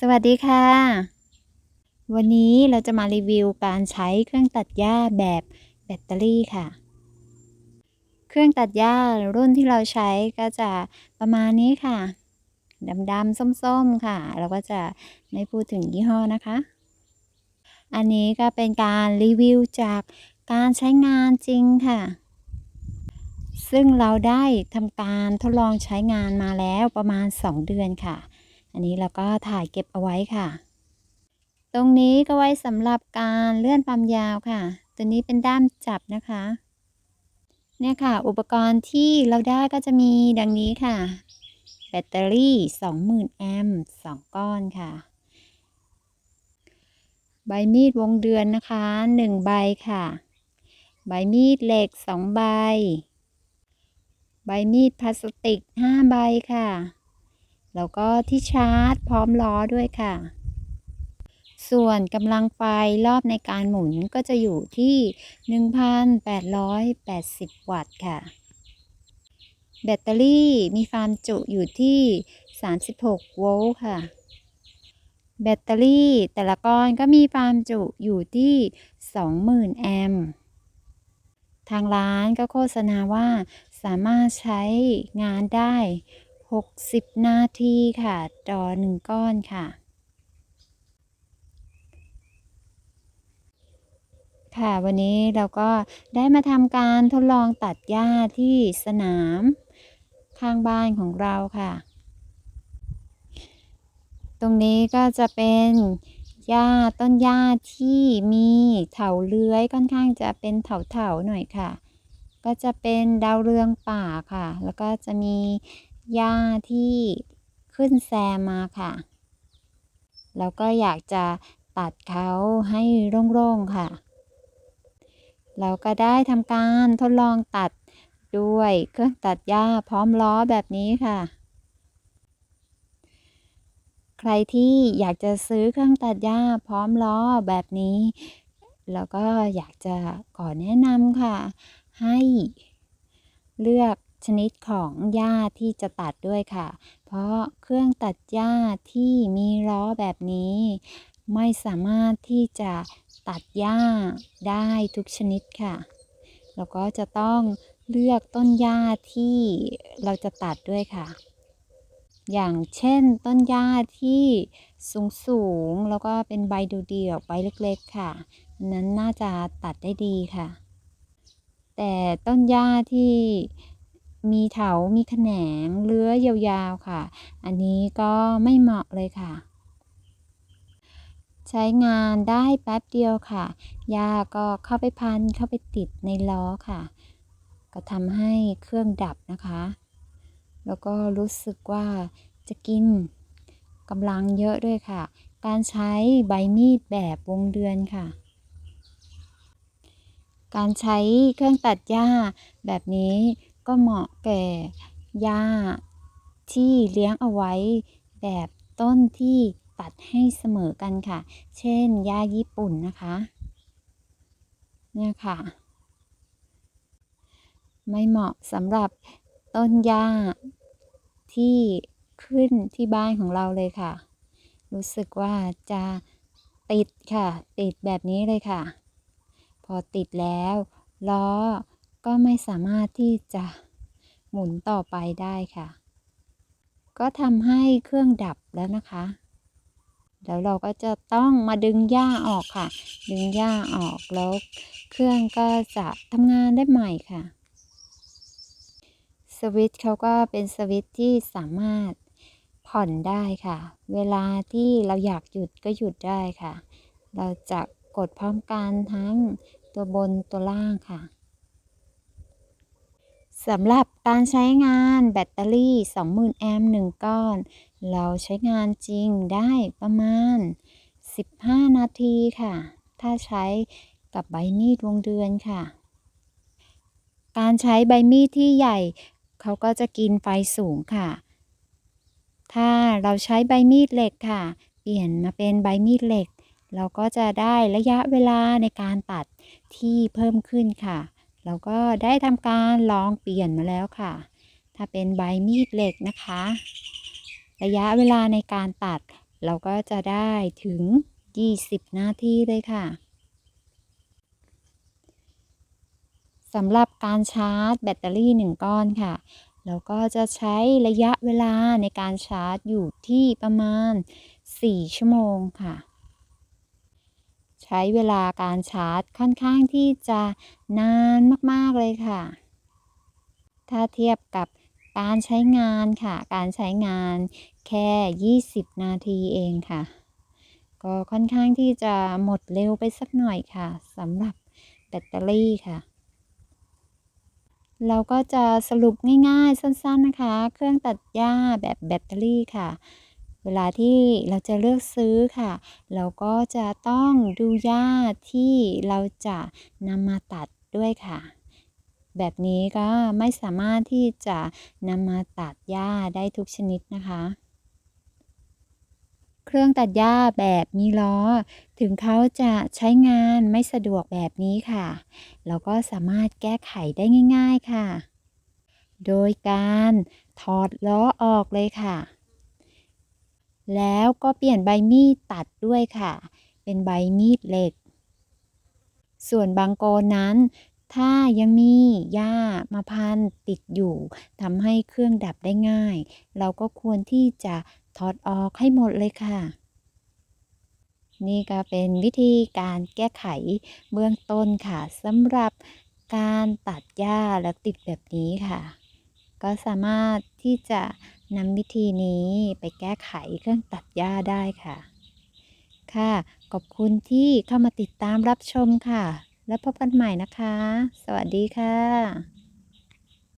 สวัสดีค่ะ วันนี้เราจะมารีวิวการใช้เครื่องตัดหญ้าแบบแบตเตอรี่ค่ะ เครื่องตัดหญ้ารุ่นที่เราใช้ก็จะประมาณนี้ค่ะดำๆส้มๆค่ะ เราก็จะไม่พูดถึงยี่ห้อนะคะ อันนี้ก็เป็นการรีวิวจากการใช้งานจริงค่ะ ซึ่งเราได้ทำการทดลองใช้งานมาแล้วประมาณ 2 เดือนค่ะ อันนี้เราก็ถ่ายเก็บเอาไว้ค่ะ ตรงนี้ก็ไว้สำหรับการเลื่อนความยาวค่ะ ตัวนี้เป็นด้ามจับนะคะ เนี่ยค่ะ อุปกรณ์ที่เราได้ก็จะมีดังนี้ค่ะ แบตเตอรี่ 20,000 แอมป์2ก้อนค่ะ ใบมีดวงเดือนนะคะ 1 ใบค่ะ ใบมีดเหล็ก 2 ใบ ใบมีดพลาสติก 5 ใบค่ะ แล้วก็ที่ชาร์จพร้อมล้อด้วยค่ะ ส่วนกำลังไฟรอบในการหมุนก็จะอยู่ที่ 1,880 วัตต์ค่ะ แบตเตอรี่มีความจุอยู่ที่ 36 โวลต์ค่ะแบตเตอรี่แต่ละก้อนก็มีความจุอยู่ที่ 20,000 แอมป์ ทางร้านก็โฆษณาว่าสามารถใช้งานได้ 60 นาทีค่ะ ต่อ 1 ก้อนค่ะ ค่ะวันนี้เราก็ได้มาทำการทดลองตัดหญ้าที่สนามข้างบ้านของเราค่ะ ตรงนี้ก็จะเป็นหญ้าต้นหญ้าที่มีเถาเลื้อยค่อนข้างจะเป็นเถาๆหน่อยค่ะ ก็จะเป็นดาวเรืองป่าค่ะ แล้วก็จะมี หญ้าที่ขึ้นแซมมาค่ะ แล้วก็อยากจะตัดเขาให้โล่งๆค่ะ เราก็ได้ทำการทดลองตัดด้วยเครื่องตัดหญ้าพร้อมล้อแบบนี้ค่ะ ใครที่อยากจะซื้อเครื่องตัดหญ้าพร้อมล้อแบบนี้ แล้วก็อยากจะขอแนะนำค่ะ ให้เลือก ชนิดของหญ้าที่จะตัดด้วยค่ะ เพราะเครื่องตัดหญ้าที่มีล้อแบบนี้ ไม่สามารถที่จะตัดหญ้าได้ทุกชนิดค่ะ แล้วก็จะต้องเลือกต้นหญ้าที่เราจะตัดด้วยค่ะ อย่างเช่นต้นหญ้าที่สูงสูงแล้วก็เป็นใบดูดีออกใบเล็กๆค่ะ นั้นน่าจะตัดได้ดีค่ะ แต่ต้นหญ้าที่ มีเถา มีแขนง เลื้อยยาวๆค่ะ อันนี้ก็ไม่เหมาะเลยค่ะ ใช้งานได้แป๊บเดียวค่ะหญ้าก็เข้าไปพันเข้าไปติดในล้อค่ะ ก็ทำให้เครื่องดับนะคะ แล้วก็รู้สึกว่าจะกินกำลังเยอะด้วยค่ะ การใช้ใบมีดแบบวงเดือนค่ะ การใช้เครื่องตัดหญ้าแบบนี้ ก็เหมาะแก่หญ้าที่เลี้ยงเอาไว้แบบต้นที่ตัดให้เสมอกันค่ะ เช่นหญ้าญี่ปุ่นนะคะ เนี่ยค่ะ ไม่เหมาะสำหรับต้นหญ้าที่ขึ้นที่บ้านของเราเลยค่ะ รู้สึกว่าจะติดค่ะ ติดแบบนี้เลยค่ะ พอติดแล้วล้อ ก็ไม่สามารถที่จะหมุนต่อไปได้ค่ะ ก็ทำให้เครื่องดับแล้วนะคะ แล้วเราก็จะต้องมาดึงหญ้าออกค่ะ ดึงหญ้าออกแล้วเครื่องก็จะทำงานได้ใหม่ค่ะ สวิตช์เขาก็เป็นสวิตช์ที่สามารถผ่อนได้ค่ะ เวลาที่เราอยากหยุดก็หยุดได้ค่ะ เราจะกดพร้อมกันทั้งตัวบนตัวล่างค่ะ สำหรับการใช้งานแบตเตอรี่ 20,000 แอมป์1ก้อน เราใช้งานจริงได้ประมาณ 15 นาทีค่ะ ถ้าใช้กับใบมีดวงเดือนค่ะ การใช้ใบมีดที่ใหญ่ เขาก็จะกินไฟสูงค่ะ ถ้าเราใช้ใบมีดเหล็กค่ะ เปลี่ยนมาเป็นใบมีดเหล็ก เราก็จะได้ระยะเวลาในการตัดที่เพิ่มขึ้นค่ะ เราก็ได้ทำการลองเปลี่ยนมาแล้วค่ะ ถ้าเป็นใบมีดเหล็กนะคะ ระยะเวลาในการตัด เราก็จะได้ถึง 20นาทีเลยค่ะสำหรับการชาร์จแบตเตอรี่ 1 ก้อนค่ะ เราก็จะใช้ระยะเวลาในการชาร์จอยู่ที่ประมาณ 4 ชั่วโมงค่ะ ใช้เวลาการชาร์จค่อนข้างที่จะนานมากๆเลยค่ะ ถ้าเทียบกับการใช้งานค่ะ การใช้งานแค่ 20 นาทีเองค่ะ ก็ค่อนข้างที่จะหมดเร็วไปสักหน่อยค่ะสำหรับแบตเตอรี่ค่ะ เราก็จะสรุปง่ายๆสั้นๆนะคะ เครื่องตัดหญ้าแบบแบตเตอรี่ค่ะ เวลาที่เราจะเลือกซื้อค่ะ เราก็จะต้องดูหญ้าที่เราจะนำมาตัดด้วยค่ะ แบบนี้ก็ไม่สามารถที่จะนำมาตัดหญ้าได้ทุกชนิดนะคะ เครื่องตัดหญ้าแบบมีล้อ ถึงเขาจะใช้งานไม่สะดวกแบบนี้ค่ะ เราก็สามารถแก้ไขได้ง่าย ๆค่ะ โดยการถอดล้อออกเลยค่ะ แล้วก็เปลี่ยนใบมีดตัดด้วยค่ะ เป็นใบมีดเหล็ก ส่วนบางโกนนั้น ถ้ายังมีหญ้ามาพันติดอยู่ทำให้เครื่องดับได้ง่าย เราก็ควรที่จะถอดออกให้หมดเลยค่ะ นี่ก็เป็นวิธีการแก้ไขเบื้องต้นค่ะสำหรับการตัดหญ้าและติดแบบนี้ค่ะ ก็สามารถที่จะ นำวิธีนี้ไปแก้ไขเครื่องตัดหญ้าได้ค่ะ ค่ะ ขอบคุณที่เข้ามาติดตามรับชมค่ะ แล้วพบกันใหม่นะคะ สวัสดีค่ะ